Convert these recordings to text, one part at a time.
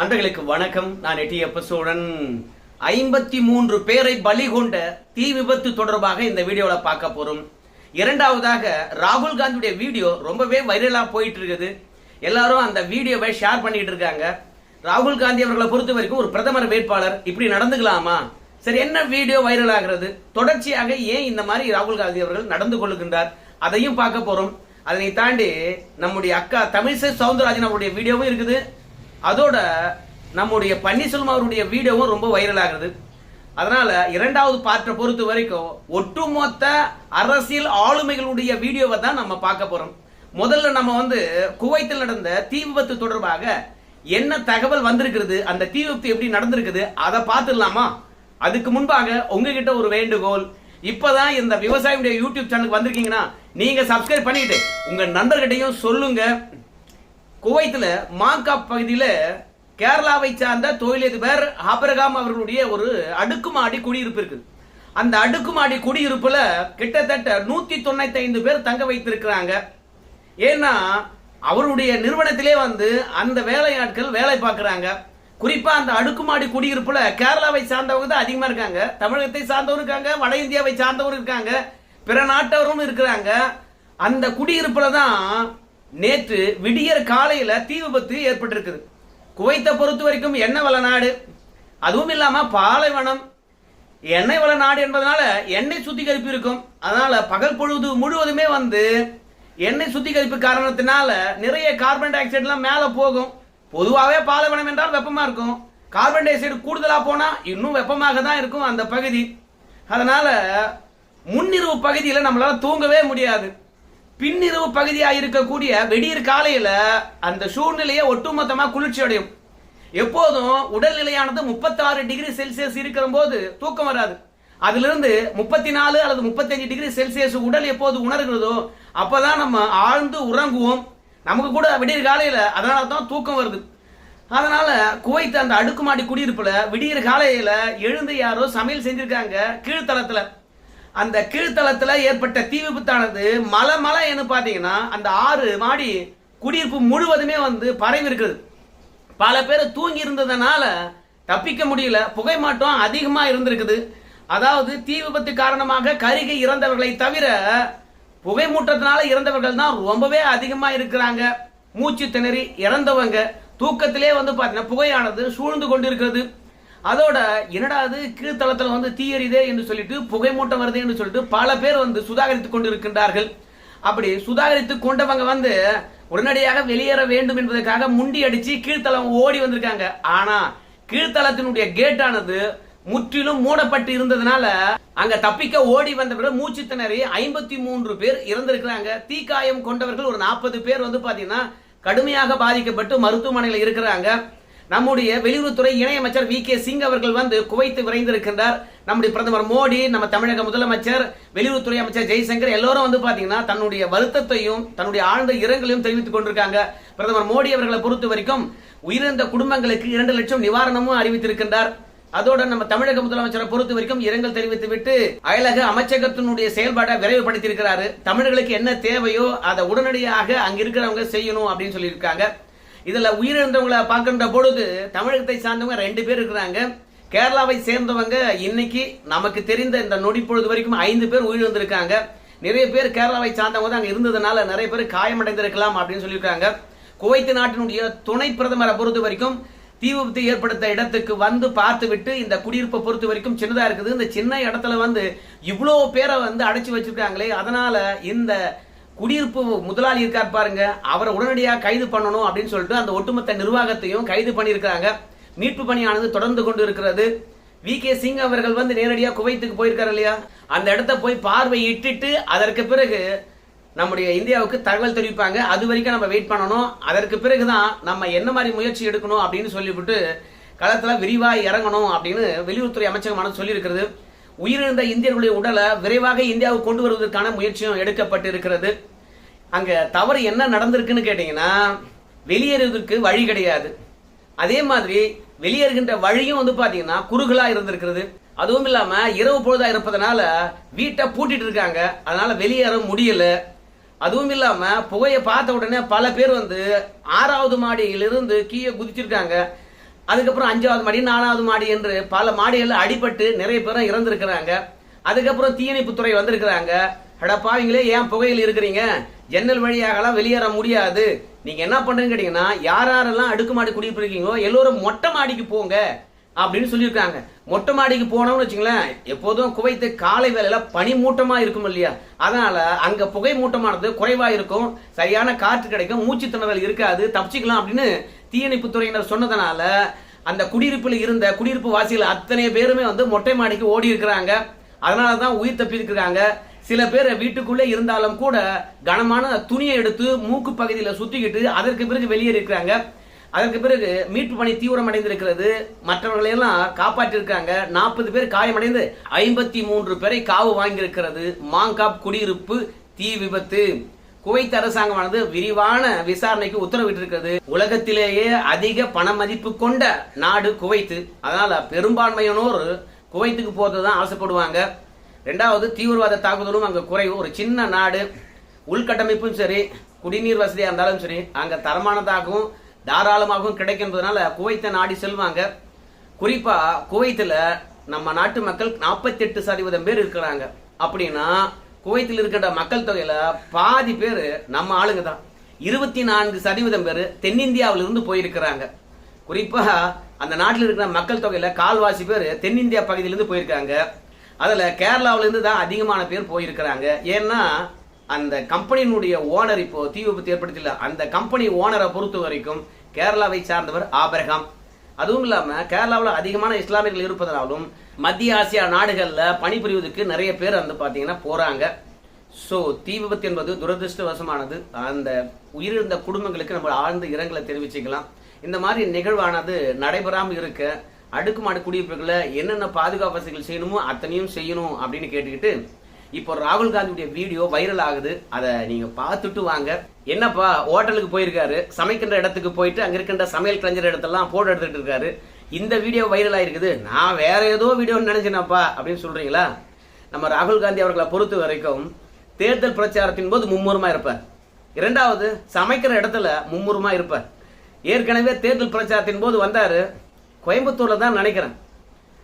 நண்பர்களுக்கு வணக்கம். நான் எட்டியப்ப சோழன் ஐம்பத்தி மூன்று பேரை பலி கொண்ட தீ விபத்து தொடர்பாக இந்த வீடியோவில் பார்க்க போறோம். இரண்டாவதாக ராகுல் காந்தியுடைய வீடியோ ரொம்பவே வைரலா போயிட்டு இருக்குது எல்லாரும் அந்த வீடியோவை ஷேர் பண்ணிட்டு இருக்காங்க. ராகுல் காந்தி அவர்களை பொறுத்த வரைக்கும் ஒரு பிரதமர் வேட்பாளர். இப்படி நடந்துக்கலாமா? சரி என்ன வீடியோ வைரல் ஆகிறது? தொடர்ச்சியாக ஏன் இந்த மாதிரி ராகுல் காந்தி அவர்கள் நடந்து கொள்ளுகின்றார் அதையும் பார்க்க போறோம். அதனை தாண்டி நம்முடைய அக்கா தமிழிசை சவுந்தரராஜன் அவருடைய வீடியோவும் இருக்குது. அதோட நம்முடைய பன்னீர்செல்வம் அவருடைய வீடியோவும் ரொம்ப வைரல் ஆகுது. அதனால இரண்டாவது பார்ட்டை பொறுத்த வரைக்கும் ஒட்டுமொத்த அரசியல் ஆளுமைகளுடைய வீடியோவை தான் நம்ம பார்க்க போறோம். முதல்ல நம்ம வந்து குவைத்தில் நடந்த தீ விபத்து தொடர்பாக என்ன தகவல் வந்திருக்கிறது அந்த தீ விபத்து எப்படி நடந்திருக்குது அதை பார்த்துடலாமா? அதுக்கு முன்பாக உங்ககிட்ட ஒரு வேண்டுகோள். இப்பதான் இந்த விவசாயியுடைய யூடியூப் சேனலுக்கு வந்திருக்கீங்கன்னா நீங்க சப்ஸ்கிரைப் பண்ணிட்டு உங்க நண்பர்கிட்டையும் சொல்லுங்க. குவைத்தில் மாங்காப் பகுதியில் கேரளாவை சார்ந்த தொழிலதிபர் ஆபரகாம் அவர்களுடைய ஒரு அடுக்குமாடி குடியிருப்பு இருக்குது. அந்த அடுக்குமாடி குடியிருப்புல கிட்டத்தட்ட நூத்தி தொண்ணூத்தி ஐந்து பேர் தங்க வைத்திருக்கிறாங்க. ஏன்னா அவருடைய நிறுவனத்திலே வந்து அந்த வேலையாட்கள் வேலை பார்க்குறாங்க. குறிப்பா அந்த அடுக்குமாடி குடியிருப்புல கேரளாவை சார்ந்தவங்க தான் அதிகமா இருக்காங்க. தமிழகத்தை சார்ந்தவரும் இருக்காங்க வட இந்தியாவை சார்ந்தவரும் இருக்காங்க பிற நாட்டவரும் இருக்கிறாங்க. அந்த குடியிருப்புல தான் நேற்று விடியற் காலையில தீ விபத்து ஏற்பட்டிருக்குது. குவைத்தை பொறுத்த வரைக்கும் எண்ணெய் வள நாடு. அதுவும் இல்லாம பாலைவனம். எண்ணெய் வள நாடு என்பதனால எண்ணெய் சுத்திகரிப்பு இருக்கும். அதனால பகல் பொழுது முழுவதுமே வந்து எண்ணெய் சுத்திகரிப்பு காரணத்தினால நிறைய கார்பன் டை ஆக்சைடுலாம் மேல போகும். பொதுவாகவே பாலைவனம் என்றால் வெப்பமா இருக்கும். கார்பன் டை ஆக்சைடு கூடுதலா போனா இன்னும் வெப்பமாக தான் இருக்கும் அந்த பகுதி. அதனால முன்னிரவு பகுதியில் நம்மளால தூங்கவே முடியாது. பின்னிரவு பகுதியா இருக்கக்கூடிய வெடியற் காலையில அந்த சூழ்நிலையை ஒட்டுமொத்தமா குளிர்ச்சி அடையும். எப்போதும் உடல்நிலையானது முப்பத்தாறு டிகிரி செல்சியஸ் இருக்கிற போது தூக்கம் வராது. அதிலிருந்து முப்பத்தி நாலு அல்லது முப்பத்தஞ்சு டிகிரி செல்சியஸ் உடல் எப்போது உணர்கிறதோ அப்பதான் நம்ம ஆழ்ந்து உறங்குவோம். நமக்கு கூட விடியற் காலையில அதனால தான் தூக்கம் வருது. அதனால குவைத் அந்த அடுக்குமாடி குடியிருப்புல விடியற் காலையில எழுந்து யாரோ சமையல் செஞ்சிருக்காங்க கீழ்த்தளத்துல. அந்த கீழ்த்தளத்தில் ஏற்பட்ட தீ விபத்தானது மலை மலை என்ன பார்த்தீங்கன்னா அந்த ஆறு மாடி குடியிருப்பு முழுவதுமே வந்து பரவி இருக்குது பல பேர் தூங்கி இருந்ததுனால தப்பிக்க முடியல புகை மாட்டம் அதிகமாக இருந்திருக்குது. அதாவது தீ விபத்து காரணமாக கருகி இறந்தவர்களை தவிர புகை மூட்டத்தினால இறந்தவர்கள் தான் ரொம்பவே அதிகமாக இருக்கிறாங்க. மூச்சு திணறி இறந்தவங்க. தூக்கத்திலே வந்து பார்த்தீங்கன்னா புகையானது சூழ்ந்து கொண்டிருக்கிறது. அதோட என்னடா அது? கீழ்த்தளத்துல வந்து தீயறிதே என்று சொல்லிட்டு புகை மூட்டம் வருது என்று சொல்லிட்டு பல பேர் வந்து சுதாகரித்துக் கொண்டிருக்கின்றார்கள். அப்படி சுதாகரித்து கொண்டவங்க வந்து உடனடியாக வெளியேற வேண்டும் என்பதற்காக முண்டி அடிச்சு கீழ்த்தளம் ஓடி வந்திருக்காங்க. ஆனா கீழ்த்தளத்தினுடைய கேட்டானது முற்றிலும் மூடப்பட்டு இருந்ததுனால அங்க தப்பிக்க ஓடி வந்தவர்கள் மூச்சு திணறி ஐம்பத்தி மூன்று பேர் இறந்திருக்கிறாங்க. தீக்காயம் கொண்டவர்கள் ஒரு நாற்பது பேர் வந்து பாத்தீங்கன்னா கடுமையாக பாதிக்கப்பட்டு மருத்துவமனையில் இருக்கிறாங்க. நம்முடைய வெளியுறவுத்துறை இணையமைச்சர் வி கே சிங் அவர்கள் வந்து குவைத்து விரைந்திருக்கின்றார். நம்முடைய பிரதமர் மோடி நம்ம தமிழக முதலமைச்சர் வெளியுறவுத்துறை அமைச்சர் ஜெய்சங்கர் எல்லோரும் வந்து பாத்தீங்கன்னா தன்னுடைய வருத்தத்தையும் தன்னுடைய ஆழ்ந்த இரங்கலையும் தெரிவித்துக் கொண்டிருக்காங்க. பிரதமர் மோடி அவர்களை பொறுத்த வரைக்கும் உயிரிழந்த குடும்பங்களுக்கு இரண்டு லட்சம் நிவாரணமும் அறிவித்திருக்கின்றார். அதோட நம்ம தமிழக முதலமைச்சரை பொறுத்த வரைக்கும் இரங்கல் தெரிவித்து விட்டு அயலக அமைச்சகத்தினுடைய செயல்பாட்டை விரைவுபடுத்தி இருக்கிறாரு தமிழர்களுக்கு என்ன தேவையோ அதை உடனடியாக அங்க இருக்கிறவங்க செய்யணும் அப்படின்னு சொல்லியிருக்காங்க. இதில் உயிரிழந்தவங்களை பார்க்கின்ற பொழுது தமிழகத்தை சார்ந்தவங்க ரெண்டு பேர் இருக்கிறாங்க. கேரளாவை சேர்ந்தவங்க இன்னைக்கு நமக்கு தெரிந்த இந்த நொடி பொழுது வரைக்கும் ஐந்து பேர் உயிரிழந்திருக்காங்க. நிறைய பேர் கேரளாவை சார்ந்தவங்க தான் அங்கே இருந்ததுனால நிறைய பேர் காயமடைந்திருக்கலாம் அப்படின்னு சொல்லியிருக்காங்க. குவைத்து நாட்டினுடைய துணை பிரதமரை பொறுத்த வரைக்கும் தீ விபத்து ஏற்படுத்த இடத்துக்கு வந்து பார்த்து விட்டு இந்த குடியிருப்பை பொறுத்த வரைக்கும் சின்னதாக இருக்குது. இந்த சின்ன இடத்துல வந்து இவ்வளோ பேரை வந்து அடைச்சி வச்சிருக்காங்களே. அதனால இந்த குடியிருப்பு முதலாளி இருக்கார் பாருங்க. அவரை உடனடியாக கைது பண்ணணும் அப்படின்னு சொல்லிட்டு அந்த ஒட்டுமொத்த நிர்வாகத்தையும் கைது பண்ணியிருக்கிறாங்க. மீட்பு பணியானது தொடர்ந்து கொண்டு இருக்கிறது வி. கே. சிங் அவர்கள் வந்து நேரடியாக குவைத்துக்கு போயிருக்காரு இல்லையா? அந்த இடத்த போய் பார்வையிட்டுட்டு அதற்கு பிறகு நம்முடைய இந்தியாவுக்கு தகவல் தெரிவிப்பாங்க. அது வரைக்கும் நம்ம வெயிட் பண்ணணும். அதற்கு பிறகுதான் நம்ம என்ன மாதிரி முயற்சி எடுக்கணும் அப்படின்னு சொல்லிவிட்டு களத்தில் விரிவாக இறங்கணும் அப்படின்னு வெளியுறவுத்துறை அமைச்சகமானது சொல்லியிருக்கிறது. உயிரிழந்த இந்தியர்களுடைய உடலை விரைவாக இந்தியாவுக்கு கொண்டு வருவதற்கான முயற்சியும் எடுக்கப்பட்டு இருக்கிறது அங்க தவறு என்ன நடந்திருக்குன்னு கேட்டீங்கன்னா வெளியேறுவதற்கு வழி கிடையாது. அதே மாதிரி வெளியேறுகின்ற வழியும் வந்து பாத்தீங்கன்னா குறுகலா இருந்திருக்கிறது. அதுவும் இல்லாம இரவு பொழுதா இருப்பதனால வீட்டை பூட்டிட்டு இருக்காங்க. அதனால வெளியேற முடியல. அதுவும் இல்லாம புகையை பார்த்த உடனே பல பேர் வந்து ஆறாவது மாடியிலிருந்து கீழே குதிச்சிருக்காங்க. அதுக்கப்புறம் அஞ்சாவது மாடி நாலாவது மாடி என்று பல மாடிகளில் அடிபட்டு நிறைய பேரும் இறந்திருக்கிறாங்க. அதுக்கப்புறம் தீயணைப்புத்துறை வந்திருக்கிறாங்க. அடப்பாவீங்களே ஏன் புகையில் இருக்கிறீங்க? ஜன்னல் வழியாகலாம் வெளியேற முடியாது. நீங்க என்ன பண்றீங்கன்னு கேட்டீங்கன்னா யார் யாரெல்லாம் அடுக்குமாடி குடியிருப்பு எல்லோரும் மொட்டை மாடிக்கு போங்க அப்படின்னு சொல்லியிருக்காங்க. மொட்டை மாடிக்கு போனோம்னு வச்சுங்களேன் எப்போதும் குவைத்து காலை வேலையில பனி மூட்டமா இருக்கும் இல்லையா? அதனால அங்க புகை மூட்டமானது குறைவா இருக்கும். சரியான காற்று கிடைக்கும் மூச்சு திணறல் இருக்காது தப்பிச்சுக்கலாம் அப்படின்னு தீயணைப்பு துறையினர் சொன்னதுனால அந்த குடியிருப்பில் இருந்த குடியிருப்பு வாசிகள் அத்தனை பேருமே வந்து மொட்டை மாடிக்கு ஓடி இருக்கிறாங்க. அதனால தான் உயிர் தப்பியிருக்கிறாங்க. சில பேர் வீட்டுக்குள்ளே இருந்தாலும் கூட கனமான துணியை எடுத்து மூக்கு பகுதியில் சுத்திக்கிட்டு அதற்கு பிறகு வெளியேறி இருக்கிறாங்க. அதற்கு பிறகு மீட்பு பணி தீவிரமடைந்திருக்கிறது. அடைந்திருக்கிறது மற்றவர்களையெல்லாம் காப்பாற்றிருக்காங்க நாற்பது பேர் காயமடைந்து ஐம்பத்தி மூன்று பேரை காவு வாங்கியிருக்கிறது. மாங்காப் குடியிருப்பு தீ விபத்து. குவைத் அரசாங்கமானது விரிவான விசாரணைக்கு உத்தரவிட்டிருக்கிறது. உலகத்திலேயே அதிக பண மதிப்பு கொண்ட நாடு குவைத்து. அதனால பெரும்பான்மையினோர் குவைத்துக்கு போறது தான் ஆசைப்படுவாங்க. ரெண்டாவது தீவிரவாத தாக்குதலும் அங்க குறைவு ஒரு சின்ன நாடு உள்கட்டமைப்பும் சரி குடிநீர் வசதியா இருந்தாலும் சரி அங்க தரமானதாகவும் தாராளமாகவும் கிடைக்கின்றதுனால குவைத்தை நாடி செல்வாங்க. குறிப்பா குவைத்துல நம்ம நாட்டு மக்கள் 48% சதவீதம் பேர் இருக்கிறாங்க. அப்படின்னா குவைத்தில் இருக்கிற மக்கள் தொகையில பாதி பேர் நம்ம ஆளுங்க தான். இருபத்தி நான்கு சதவீதம் பேர் தென்னிந்தியாவிலிருந்து போயிருக்கிறாங்க. குறிப்பாக அந்த நாட்டில் இருக்கிற மக்கள் தொகையில் கால்வாசி பேர் தென்னிந்தியா பகுதியிலேருந்து போயிருக்காங்க. அதில் கேரளாவிலேருந்து தான் அதிகமான பேர் போயிருக்கிறாங்க. ஏன்னா அந்த கம்பெனியினுடைய ஓனர் இப்போ தீ விபத்து ஏற்படுத்தல அந்த கம்பெனி ஓனரை பொறுத்த வரைக்கும் கேரளாவை சார்ந்தவர் ஆபிரகாம். அதுவும் இல்லாம கேரளாவில் அதிகமான இஸ்லாமியர்கள் இருப்பதனாலும் மத்திய ஆசியா நாடுகளில் பணிபுரிவதற்கு நிறைய பேர் வந்து பார்த்தீங்கன்னா போறாங்க. ஸோ தீ விபத்து என்பது துரதிருஷ்டவசமானது. அந்த உயிரிழந்த குடும்பங்களுக்கு நம்ம ஆழ்ந்த இரங்கலை தெரிவிச்சுக்கலாம். இந்த மாதிரி நிகழ்வானது நடைபெறாமல் இருக்க அடுக்குமாடு குடியிருப்புகளை என்னென்ன பாதுகாப்பு வசதிகள் செய்யணுமோ அத்தனையும் செய்யணும் அப்படின்னு கேட்டுக்கிட்டு இப்போ ராகுல் காந்தியுடைய வீடியோ வைரல் ஆகுது. அதை நீங்க பார்த்துட்டு வாங்க. என்னப்பா ஹோட்டலுக்கு போயிருக்காரு சமைக்கின்ற இடத்துக்கு போயிட்டு அங்க இருக்கின்ற சமையல் கலைஞர் இடத்தெல்லாம் போட்டோ எடுத்துட்டு இருக்காரு. இந்த வீடியோ வைரல் ஆயிருக்குது. நான் வேற ஏதோ வீடியோன்னு நினைச்சேனப்பா அப்படின்னு சொல்றீங்களா? நம்ம ராகுல் காந்தி அவர்களை பொறுத்த வரைக்கும் தேர்தல் பிரச்சாரத்தின் போது மும்முரமா இருப்பார். இரண்டாவது சமைக்கிற இடத்துல மும்முரமா இருப்பார். ஏற்கனவே தேர்தல் பிரச்சாரத்தின் போது வந்தாரு. கோயம்புத்தூர்ல தான் நினைக்கிறேன்.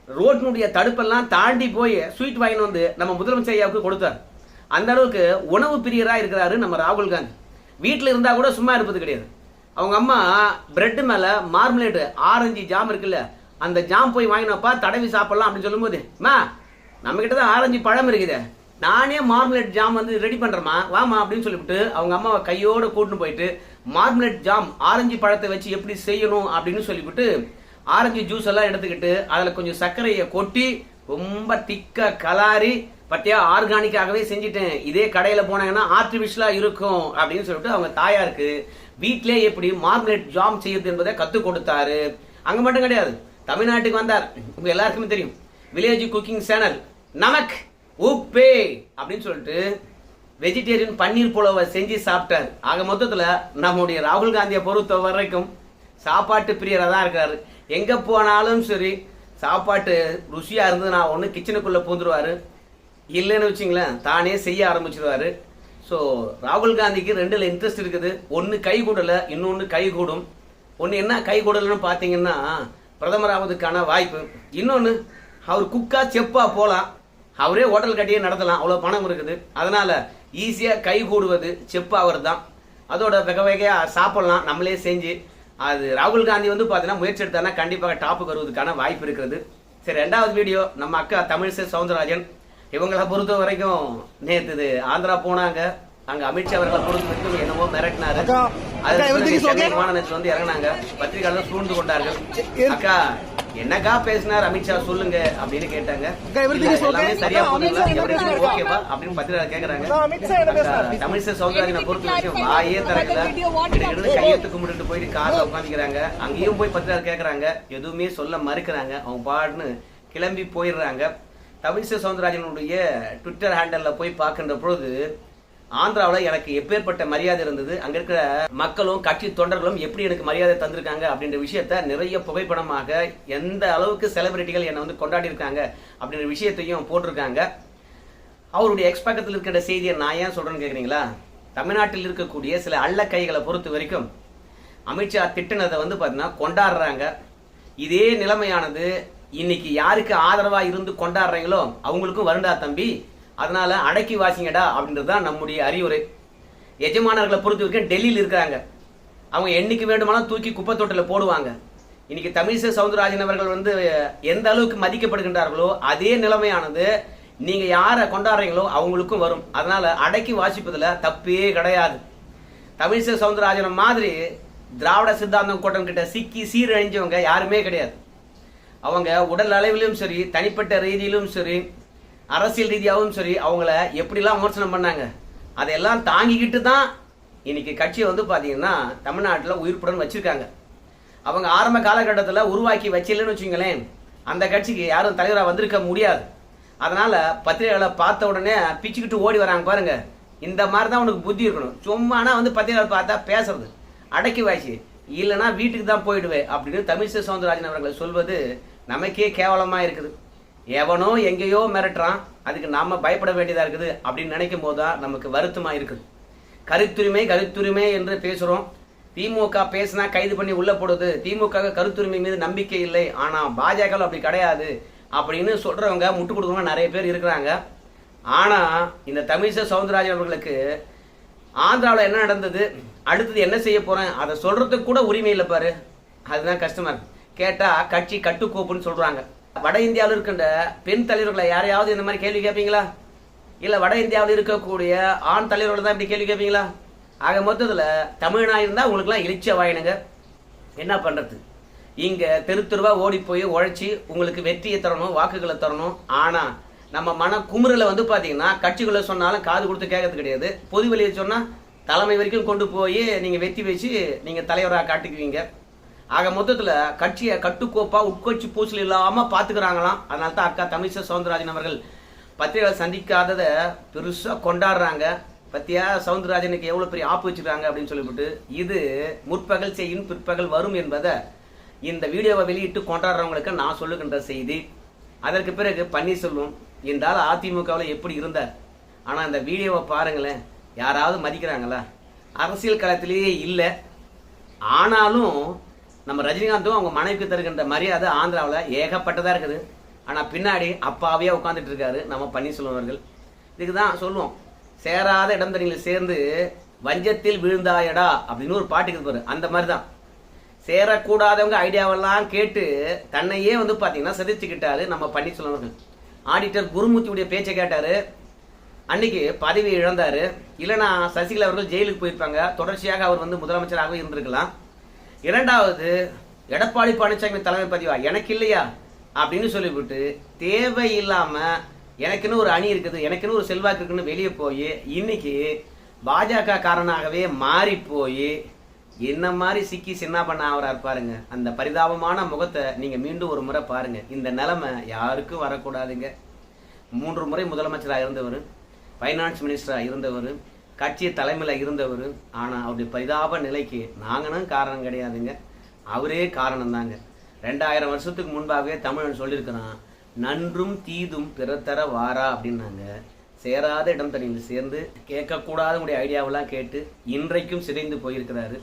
ரோட்டினுடைய தடுப்பெல்லாம் தாண்டி போய் ஸ்வீட் வாங்கின்னு வந்து நம்ம முதலமைச்சர் ஐயாவுக்கு கொடுத்தார். அந்த அளவுக்கு உணவு பிரியராக இருக்கிறாரு நம்ம ராகுல் காந்தி. வீட்டில் இருந்தால் கூட சும்மா இருப்பது கிடையாது. அவங்க அம்மா பிரெட் மேலே மார்மலேட் ஆரஞ்சு ஜாம் இருக்குல்ல அந்த ஜாம் போய் வாங்கினப்பா தடவி சாப்பிடலாம் அப்படின்னு சொல்லும்போது மா நம்ம கிட்ட தான் ஆரஞ்சு பழம் இருக்குது. நானே மார்மலேட் ஜாம் வந்து ரெடி பண்ணுறேம்மா வாமா அப்படின்னு சொல்லிவிட்டு அவங்க அம்மாவை கையோடு கூட்டின்னு போயிட்டு மார்மலேட் ஜாம் ஆரஞ்சு பழத்தை வச்சு எப்படி செய்யணும்? அப்படின்னு சொல்லிவிட்டு ஆரஞ்சு ஜூஸ் எல்லாம் எடுத்துக்கிட்டு அதில் கொஞ்சம் சர்க்கரையை கொட்டி ரொம்ப திக்கா கலாரி பத்தியா ஆர்கானிக்காகவே செஞ்சுட்டேன். இதே கடையில் போனாங்கன்னா ஆர்டிஃபிஷியலாக இருக்கும் அப்படின்னு சொல்லிட்டு அவங்க தாயாருக்கு வீட்டிலே எப்படி மார்மலேட் ஜாம் செய்யுது என்பதை கற்றுக் கொடுத்தாரு. அங்கே மட்டும் கிடையாது. தமிழ்நாட்டுக்கு வந்தார். உங்க எல்லாருக்குமே தெரியும். வில்லேஜ் குக்கிங் சேனல் நமக் உப்பே அப்படின்னு சொல்லிட்டு வெஜிடேரியன் பன்னீர் புலவை செஞ்சு சாப்பிட்டார். ஆக மொத்தத்தில் நம்முடைய ராகுல் காந்தியை பொறுத்த வரைக்கும் சாப்பாட்டு பிரியராக தான் இருக்காரு. எங்கே போனாலும் சரி சாப்பாட்டு ருசியாக இருந்தது நான் ஒன்று கிச்சனுக்குள்ளே பூந்துருவார். இல்லைன்னு வச்சிங்களேன் தானே செய்ய ஆரம்பிச்சிருவார். ஸோ ராகுல் காந்திக்கு ரெண்டில் இன்ட்ரெஸ்ட் இருக்குது. ஒன்று கை கூடலை இன்னொன்று கை கூடும். ஒன்று என்ன கை கூடலன்னு பார்த்தீங்கன்னா பிரதமர் ஆவதுக்கான வாய்ப்பு. இன்னொன்று அவர் குக்கா செப்பாக போகலாம் அவரே ஹோட்டல் கட்டியே நடத்தலாம். அவ்வளோ பணம் இருக்குது. அதனால் ஈஸியாக கை கூடுவது செப்பு அவர் தான் அதோட வெக வகையாக சாப்பிட்லாம். நம்மளே செஞ்சு அது ராகுல் காந்தி வந்து பார்த்தீங்கன்னா முயற்சி எடுத்தானா கண்டிப்பாக டாப்புக்கு வருவதற்கான வாய்ப்பு இருக்கிறது. சரி ரெண்டாவது வீடியோ நம்ம அக்கா தமிழிசை சவுந்தரராஜன். இவங்களை பொறுத்த வரைக்கும் இது ஆந்திரா போனாங்க. அங்க அமித்ஷா அவர்களை பொறுத்த வரைக்கும் என்னமோ மிரட்டினாரு. நிலையத்துல வந்து இறங்குனாங்க. பத்திரிகையாளர் சூழ்ந்து கொண்டார்கள். அக்கா என்னக்கா பேசினார் அமித்ஷா? சொல்லுங்க அப்படின்னு கேட்டாங்க. எல்லாமே? சரியா? ஓகேவா? அப்படின்னு பத்திரிகை கேக்குறாங்க. தமிழிசை சௌந்தரராஜனை பொறுத்த வரைக்கும் வாயே திறக்கல. கிட்டத்தட்ட கையெழுத்து கும்பிட்டு போயிட்டு கார்ல உட்காந்துக்கிறாங்க அங்கேயும் போய் பத்திரிகை கேக்குறாங்க. எதுவுமே சொல்ல மறுக்கிறாங்க. அவங்க பாட்டுன்னு கிளம்பி போயிடுறாங்க. தமிழிசை சவுந்தரராஜனுடைய ட்விட்டர் ஹேண்டல்ல போய் பார்க்கின்ற பொழுது ஆந்திராவில் எனக்கு எப்பேற்பட்ட மரியாதை இருந்தது. அங்கே இருக்கிற மக்களும் கட்சி தொண்டர்களும் எப்படி எனக்கு மரியாதை தந்திருக்காங்க அப்படின்ற விஷயத்த நிறைய புகைப்படமாக எந்த அளவுக்கு செலிபிரிட்டிகள் என்னை வந்து கொண்டாடி இருக்காங்க அப்படின்ற விஷயத்தையும் போட்டிருக்காங்க. அவருடைய எக்ஸ் பக்கத்தில் இருக்கிற செய்தியை நான் ஏன் சொல்கிறேன்னு கேட்குறீங்களா தமிழ்நாட்டில் இருக்கக்கூடிய சில அள்ள கைகளை பொறுத்த வரைக்கும் அமித்ஷா திட்டினதை வந்து பார்த்தீங்கன்னா கொண்டாடுறாங்க. இதே நிலைமையானது இன்னைக்கு யாருக்கு ஆதரவாக இருந்து கொண்டாடுறீங்களோ அவங்களுக்கும் வருண்டா தம்பி. அதனால அடக்கி வாசிங்கடா அப்படின்றது தான் நம்முடைய அறிவுரை. எஜமானர்களை பொறுத்த வரைக்கும் டெல்லியில் இருக்கிறாங்க. அவங்க என்னைக்கு வேண்டுமானாலும் தூக்கி குப்பை தொட்டில் போடுவாங்க. இன்னைக்கு தமிழிசை சவுந்தரராஜன் அவர்கள் வந்து எந்த அளவுக்கு மதிக்கப்படுகின்றார்களோ அதே நிலைமையானது நீங்கள் யாரை கொண்டாடுறீங்களோ அவங்களுக்கும் வரும். அதனால அடக்கி வாசிப்பதில் தப்பே கிடையாது. தமிழிசை சவுந்தரராஜன் மாதிரி திராவிட சித்தாந்தம் கூட்டம் கிட்ட சிக்கி சீரழிஞ்சவங்க யாருமே கிடையாது. அவங்க உடல் அளவிலும் சரி தனிப்பட்ட ரீதியிலும் சரி அரசியல் ரீதியாகவும் சரி அவங்கள எப்படிலாம் விமர்சனம் பண்ணாங்க அதையெல்லாம் தாங்கிக்கிட்டு தான் இன்னைக்கு கட்சியை வந்து பார்த்தீங்கன்னா தமிழ்நாட்டில் உயிர்ப்புடன் வச்சுருக்காங்க. அவங்க ஆரம்ப காலகட்டத்தில் உருவாக்கி வச்சிடலன்னு வச்சுங்களேன் அந்த கட்சிக்கு யாரும் தலைவராக வந்திருக்க முடியாது. அதனால் பத்திரிகைகளை பார்த்த உடனே பிச்சுக்கிட்டு ஓடி வராங்க பாருங்க. இந்த மாதிரி தான் உனக்கு புத்தி இருக்கணும். சும்மானா வந்து பத்திரிகைகளை பார்த்தா பேசுறது. அடக்கி வாய்ச்சி. இல்லைன்னா வீட்டுக்கு தான் போயிடுவேன் அப்படின்னு தமிழிசை சவுந்தரராஜன் அவர்கள் சொல்வது நமக்கே கேவலமாக இருக்குது. எவனோ எங்கேயோ மிரட்டுறான். அதுக்கு நாம பயப்பட வேண்டியதா இருக்குது அப்படின்னு நினைக்கும் போது தான் நமக்கு வருத்தமா இருக்குது. கருத்துரிமை கருத்துரிமை என்று பேசுறோம். திமுக பேசினா கைது பண்ணி உள்ள போடுது. திமுக கருத்துரிமை மீது நம்பிக்கை இல்லை. ஆனா பாஜக அப்படி கிடையாது அப்படின்னு சொல்றவங்க முட்டு கொடுக்குறவங்க நிறைய பேர் இருக்கிறாங்க. ஆனா இந்த தமிழிசை சவுந்தரராஜன் அவர்களுக்கு ஆந்திராவில் என்ன நடந்தது? அடுத்தது என்ன செய்ய போறேன்? அதை சொல்றதுக்கு கூட உரிமை இல்லை பாரு. அதுதான் கஸ்டமர் கேட்டால் கேட்டா கட்சி கட்டுக்கோப்புன்னு சொல்றாங்க. வட இந்தியாவில் இருக்கின்ற பெண் தலைவர்களை யாரையாவது இந்த மாதிரி கேள்வி கேட்பீங்களா? இல்லை வட இந்தியாவில் இருக்கக்கூடிய ஆண் தலைவர்களை தான் இப்படி கேள்வி கேட்பீங்களா? ஆக மொத்தத்தில் தமிழனாக இருந்தால் உங்களுக்குலாம் இழிச்ச வாயினுங்க. என்ன பண்ணுறது இங்கே தெரு தெருவா ஓடி போய் உழைச்சி உங்களுக்கு வெற்றியை தரணும் வாக்குகளை தரணும். ஆனால் நம்ம மன குமுறில் வந்து பார்த்தீங்கன்னா கட்சிகளை சொன்னாலும் காது கொடுத்து கேட்கறது கிடையாது. பொது வெளியே சொன்னால் தலைமை வரைக்கும் கொண்டு போய் நீங்கள் வெற்றி வச்சு நீங்கள் தலைவராக காட்டிக்குவீங்க. ஆக மொத்தத்தில் கட்சியை கட்டுக்கோப்பா உட்கட்சி பூசல் இல்லாமல் பார்த்துக்கிறாங்களாம் அதனால தான் அக்கா தமிழிசை சவுந்தரராஜன் அவர்கள் பத்திரிகைகளை சந்திக்காததை பெருசாக கொண்டாடுறாங்க. பத்தியா சவுந்தரராஜனுக்கு எவ்வளோ பெரிய ஆப்பு வச்சிருக்காங்க அப்படின்னு சொல்லிவிட்டு இது முற்பகல் செய்யும் பிற்பகல் வரும் என்பதை இந்த வீடியோவை வெளியிட்டு கொண்டாடுறவங்களுக்கு நான் சொல்லுகின்ற செய்தி. அதற்கு பிறகு பன்னீர்செல்வம் இந்த ஆள் அதிமுகவில் எப்படி இருந்தார் ஆனால் அந்த வீடியோவை பாருங்களேன் யாராவது மதிக்கிறாங்களா? அரசியல் களத்திலேயே இல்லை. ஆனாலும் நம்ம ரஜினிகாந்தும் அவங்க மனைவிக்கு தருகின்ற மரியாதை ஆந்திராவில் ஏகப்பட்டதாக இருக்குது. ஆனால் பின்னாடி அப்பாவே உட்காந்துட்டு இருக்காரு நம்ம பன்னீர்செல்வம் அவர்கள். இதுக்கு தான் சொல்லுவோம். சேராத இடம் தண்ணியில் சேர்ந்து வஞ்சத்தில் விழுந்தாயடா அப்படின்னு ஒரு பாட்டுக்கு பாரு. அந்த மாதிரி தான் சேரக்கூடாதவங்க ஐடியாவெல்லாம் கேட்டு தன்னையே வந்து பார்த்தீங்கன்னா சிதைச்சுக்கிட்டாரு நம்ம பன்னீர்செல்வம் அவர்கள். ஆடிட்டர் குருமூர்த்தியுடைய பேச்சை கேட்டார். அன்னைக்கு பதவி இழந்தார். இல்லைனா சசிகலா அவர்கள் ஜெயிலுக்கு போயிருப்பாங்க. தொடர்ச்சியாக அவர் வந்து முதலமைச்சராகவும் இருந்திருக்கலாம். இரண்டாவது எடப்பாடி பழனிசாமி தலைமை பதிவா? எனக்கு இல்லையா? அப்படின்னு சொல்லிவிட்டு தேவையில்லாம எனக்குன்னு ஒரு அணி இருக்குது எனக்குன்னு ஒரு செல்வாக்கு இருக்குன்னு வெளியே போய் இன்னைக்கு பாஜக காரனாகவே மாறி போய் என்ன மாதிரி சிக்கி சின்ன பண்ண ஆவறாரு பாருங்க. அந்த பரிதாபமான முகத்தை நீங்க மீண்டும் ஒரு முறை பாருங்க. இந்த நிலைமை யாருக்கும் வரக்கூடாதுங்க. மூன்று முறை முதலமைச்சராக இருந்தவர் ஃபைனான்ஸ் மினிஸ்டராக இருந்தவர் கட்சி தலைமையில் இருந்தவர். ஆனால் அவருடைய பரிதாப நிலைக்கு நாங்களும் காரணம் கிடையாதுங்க. அவரே காரணம் தாங்க ரெண்டாயிரம் வருஷத்துக்கு முன்பாகவே தமிழன் சொல்லியிருக்கிறான் நன்றும் தீதும் பிறத்தர வாரா அப்படின்னாங்க. சேராத இடம் தனியில் சேர்ந்து கேட்கக்கூடாதவங்களுடைய ஐடியாவெல்லாம் கேட்டு இன்றைக்கும் சிதைந்து போயிருக்கிறாரு.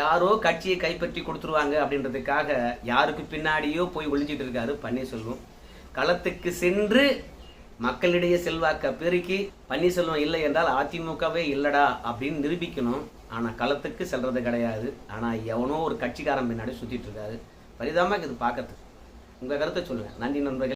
யாரோ கட்சியை கைப்பற்றி கொடுத்துருவாங்க அப்படின்றதுக்காக யாருக்கு பின்னாடியோ போய் ஒளிஞ்சிட்டு இருக்காரு பன்னீர்செல்வம். களத்துக்கு சென்று மக்களிடையே செல்வாக்க பெருக்கி பன்னீர்செல்வம் இல்லை என்றால் அதிமுகவே இல்லடா அப்படின்னு நிரூபிக்கணும். ஆனா களத்துக்கு செல்றது கிடையாது. ஆனா எவனோ ஒரு கட்சிக்காரன் பின்னாடி சுத்திட்டு இருக்காரு. பரிதாபமா இது பார்க்கறது உங்க கருத்தை சொல்லுங்க. நன்றி நண்பர்கள்.